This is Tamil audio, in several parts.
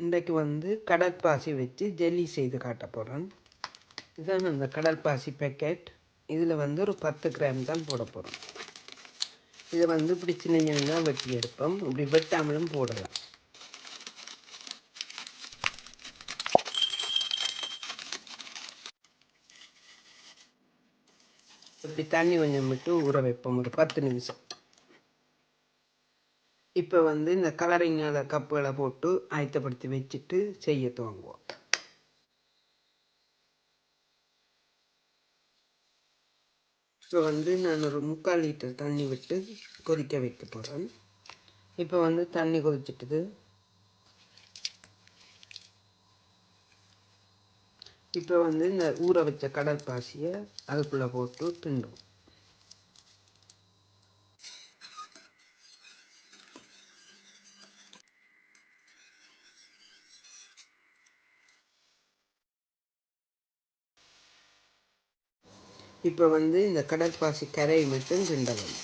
இன்றைக்கு வந்து கடற்பாசி வச்சு ஜெல்லி செய்து காட்ட போகிறேன் இதுதான் அந்த கடற்பாசி பேக்கெட் இதில் வந்து ஒரு பத்து கிராம் தான் போட போகிறோம் இதை வந்து இப்படி சின்ன சின்னதாக வெட்டி எடுப்போம். இப்படி வெட்டாமலும் போடலாம். இப்படி தண்ணி கொஞ்சம் விட்டு ஊற வைப்போம். ஒரு பத்து நிமிஷம். இப்போ வந்து இந்த கலரிங் கப்புகளை போட்டு ஆயத்தப்படுத்தி வச்சுட்டு செய்ய துவங்குவோம். இப்போ வந்து நான் ஒரு முக்கால் லிட்டர் தண்ணி விட்டு கொதிக்க வைக்க போகிறேன் இப்போ வந்து தண்ணி கொதிச்சிட்டுது. இப்போ வந்து இந்த ஊற வச்ச கடற்பாசியை அதுக்குள்ளே போட்டு திண்டும் இப்போ வந்து இந்த கடற்பாசி கரை மட்டும் கிண்டலாம்.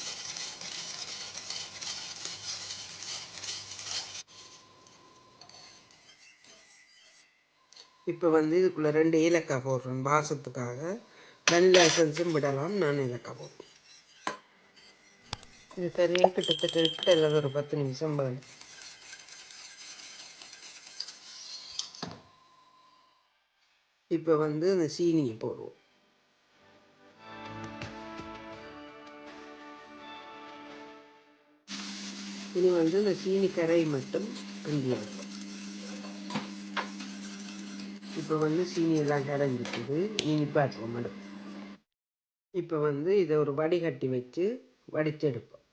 இப்போ வந்து இதுக்குள்ளே ரெண்டு ஏலக்காய் போடுறேன் வாசத்துக்காக நல்ல எசன்ஸும் விடலாம். நான் ஏலக்காய் போடுறேன். இது சரியாக கிட்டத்தட்ட கிட்ட இல்லாத ஒரு பத்து நிமிஷம் பாருங்க இப்போ வந்து அந்த சீனியை போடுவோம். இனி வந்து இந்த சீனி கரை மட்டும் கிண்டி இப்போ வந்து சீனி எல்லாம் கரைஞ்சிட்டுது இனி பார்ப்போம் மேடம். இப்போ வந்து இதை ஒரு வடிகட்டி வச்சு வடிச்செடுப்போம்.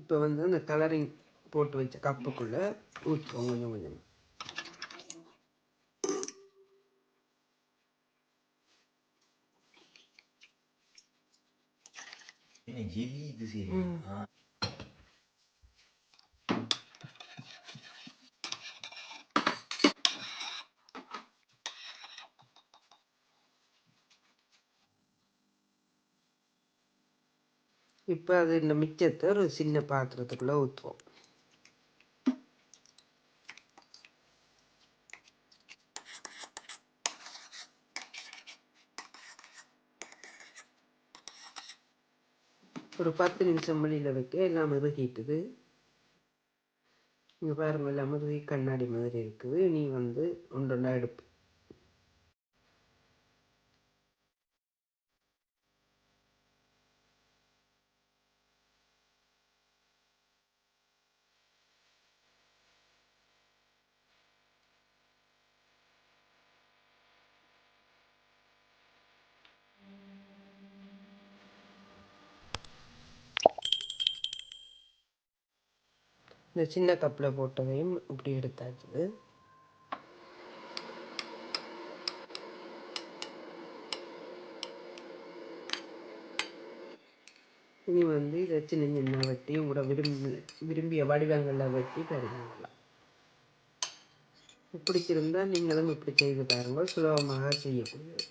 இப்போ வந்து அந்த கலரிங் போட்டு வச்ச கப்புக்குள்ளே ஊற்றுவோம் கொஞ்சம் கொஞ்சம். இப்போ அது இந்த மிச்சத்தை ஒரு சின்ன பாத்திரத்துக்குள்ளே ஊற்றுவோம் ஒரு பத்து நிமிஷம் வெளியில் வைக்க எல்லாம் மிருகிட்டுது. இங்கே பாருங்கள் எல்லாம் மிருகி கண்ணாடி மாதிரி இருக்குது. நீ வந்து ஒன்றொன்றா எடுப்பு இந்த சின்ன கப்பில் போட்டதையும் இப்படி எடுத்தாச்சு. இனி வந்து இதை சின்ன சின்ன வெட்டி உட விரும்பி விரும்பிய வடிவங்களில் வெட்டி பரிமாறலாம் பிடிச்சிருந்தா நீங்களும் இப்படி செய்து பாருங்கள். சுலபமாக செய்யக்கூடியது.